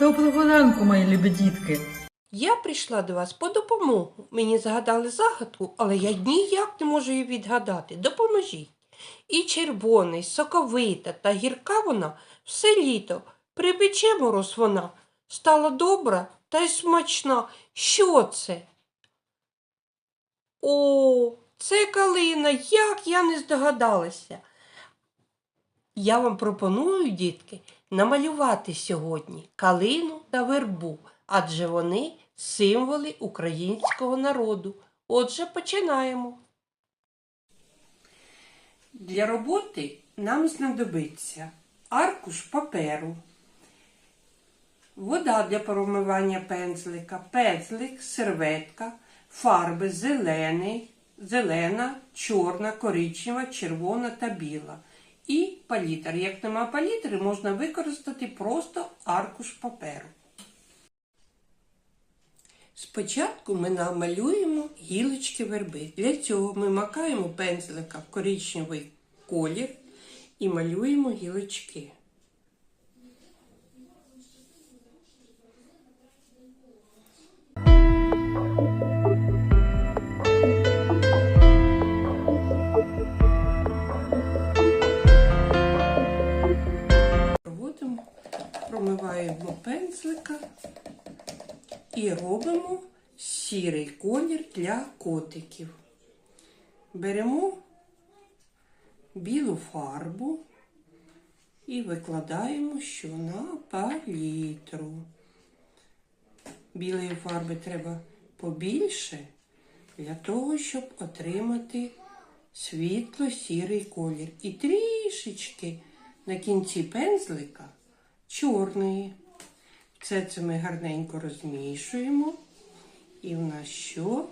Доброго ранку, мої любі дітки. Я прийшла до вас по допомогу. Мені загадали загадку, але я ніяк не можу її відгадати. Допоможіть. І червоний, соковита та гірка вона все літо. Припече мороз вона. Стала добра та й смачна. Що це? О, це калина, як я не здогадалася. Я вам пропоную, дітки, намалювати сьогодні калину та вербу, адже вони символи українського народу. Отже, починаємо. Для роботи нам знадобиться аркуш паперу, вода для промивання пензлика, пензлик, серветка, фарби зелений, зелена, чорна, коричнева, червона та біла. І палітр. Як нема палітри, можна використати просто аркуш паперу. Спочатку ми намалюємо гілочки верби. Для цього ми макаємо пензлика в коричневий колір і малюємо гілочки. Промиваємо пензлика і робимо сірий колір для котиків. Беремо білу фарбу і викладаємо що на палітру. Білої фарби треба побільше для того, щоб отримати світло-сірий колір. І трішечки на кінці пензлика чорної. Все це ми гарненько розмішуємо. І в нас що?